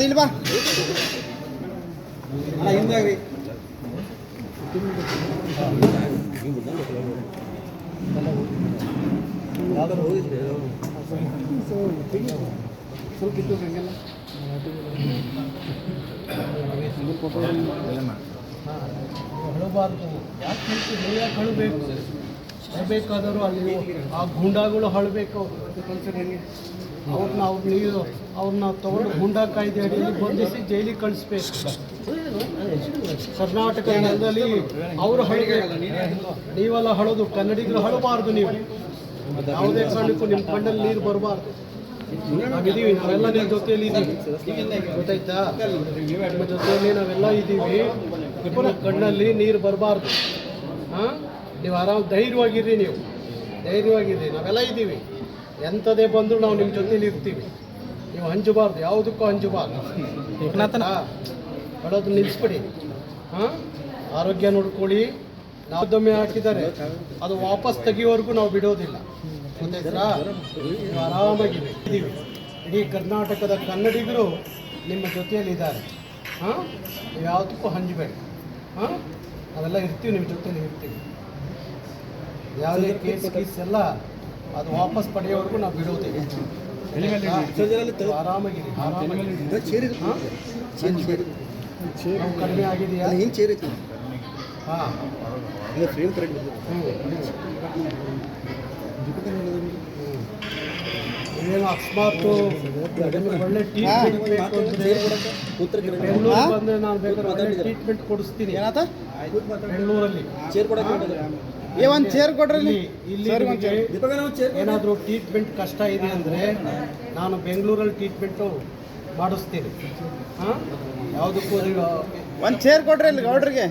ಇಲ್ಲಿ ಬಾ ಅಣ್ಣ ಹಿಂದಾಗ್ರಿ ಸ್ವಲ್ಪ ಇದ್ದು ಹಂಗೆಲ್ಲ. ಹಳಬಾರ್ದು. ಯಾಕೆ ಹೇಳ್ತೀವಿ ಯಾಕೆ ಹಳಬೇಕಾದರೂ ಅಲ್ಲಿ ಆ ಗುಂಡಾಗಳು ಹಳಬೇಕು ಅವ್ರನ್ನ ಅವ್ರು ನೀರು ಅವ್ರನ್ನ ತಗೊಂಡು ಗುಂಡಾ ಕಾಯ್ದೆ ಅಡಿಯಲ್ಲಿ ಬಂಧಿಸಿ ಜೈಲಿಗೆ ಕಳಿಸ್ಬೇಕು. ಕರ್ನಾಟಕ ನೆಲದಲ್ಲಿ ಅವರು ಹಳಬೇಕು ನೀವೆಲ್ಲ ಹಳೋದು ಕನ್ನಡಿಗರು ಹಳಬಾರ್ದು ನೀವು. ಯಾವುದೇ ಕಾರಣಕ್ಕೂ ನಿಮ್ಮ ಕಣ್ಣಲ್ಲಿ ನೀರು ಬರಬಾರ್ದು. ನಾವಿದ್ದೀವಿ, ನಾವೆಲ್ಲ ನಿಮ್ಮ ಜೊತೆಯಲ್ಲಿ ಇದ್ದೀವಿ. ಗೊತ್ತಾಯ್ತಾ? ನಿಮ್ಮ ಜೊತೆಯಲ್ಲಿ ನಾವೆಲ್ಲ ಇದ್ದೀವಿ. ಕಣ್ಣಲ್ಲಿ ನೀರು ಬರಬಾರ್ದು. ಹಾಂ? ನೀವು ಆರಾಮ್ ಧೈರ್ಯವಾಗಿರ್ರಿ ನೀವು. ಧೈರ್ಯವಾಗಿರ್ರಿ ನಾವೆಲ್ಲ ಇದ್ದೀವಿ. ಎಂಥದೇ ಬಂದರೂ ನಾವು ನಿಮ್ಮ ಜೊತೆಲಿ ಇರ್ತೀವಿ. ನೀವು ಹಂಚಬಾರ್ದು ಯಾವುದಕ್ಕೂ ಹಂಚಬಾರ್ದು? ಹೇಳೋದು ನಿಲ್ಲಿಸ್ಬಿಡಿ. ಹಾಂ? ಆರೋಗ್ಯ ನೋಡ್ಕೊಳ್ಳಿ. ನಾವು ದೊಮ್ಮೆ ಹಾಕಿದ್ದಾರೆ. ಅದು ವಾಪಸ್ ತೆಗಿಯೋವರೆಗೂ ನಾವು ಬಿಡೋದಿಲ್ಲ. ಗೊತ್ತಾಯ್ತಾ ನೀವು ಆರಾಮಾಗಿರಿ. ಇದ್ದೀವಿ. ಇಡೀ ಕರ್ನಾಟಕದ ಕನ್ನಡಿಗರು ನಿಮ್ಮ ಜೊತೆಯಲ್ಲಿದ್ದಾರೆ. ಹಾಂ? ನೀವು ಯಾವುದಕ್ಕೂ ಹಂಚಬೇಡಿ ಹಾಂ? ನಾವೆಲ್ಲ ಇರ್ತೀವಿ ನಿಮ್ಮ ಜೊತೆಯಲ್ಲಿ ಇರ್ತೀವಿ. ಯಾವುದೇ ಕೇಸ್ ಕೇಸ್ ಎಲ್ಲ ಅದು ವಾಪಸ್ ಪಡೆಯೋವರೆಗೂ ನಾವು ಬಿಡುವುದಿಲ್ಲ ಆರಾಮಾಗಿರಿ ನೋವು ಕಡಿಮೆ ಆಗಿದೆಯಾ? ಹಾಂ. ಫ್ರೇಮ್ ಕರೆಕ್ಟ್ ಏನು ಅಕಸ್ಮಾತ್ ಒಳ್ಳೆ ಟ್ರೀಟ್ಮೆಂಟ್ ಬಂದರೆ ನಾನು ಬೇಕಾದ್ರೆ ಒಳ್ಳೆ ಟ್ರೀಟ್ಮೆಂಟ್ ಕೊಡಿಸ್ತೀನಿ. ಏನಾತ ಬೆಂಗಳೂರಲ್ಲಿ. ಚೇರ್ ಕೊಡಕ್ಕೆ ಏ ಒಂದು ಚೇರ್ ಕೊಡ್ರಿ. ಇಲ್ಲಿ ಏನಾದರೂ ಟ್ರೀಟ್ಮೆಂಟ್ ಕಷ್ಟ ಇದೆ ಅಂದರೆ ನಾನು ಬೆಂಗಳೂರಲ್ಲಿ ಟ್ರೀಟ್ಮೆಂಟು ಮಾಡಿಸ್ತೀನಿ. ಹಾಂ? ಯಾವುದಕ್ಕೂ ಒಂದು ಚೇರ್ ಕೊಡ್ರಿ ಇಲ್ಲಿ ಗೌಡ್ರಿಗೆ.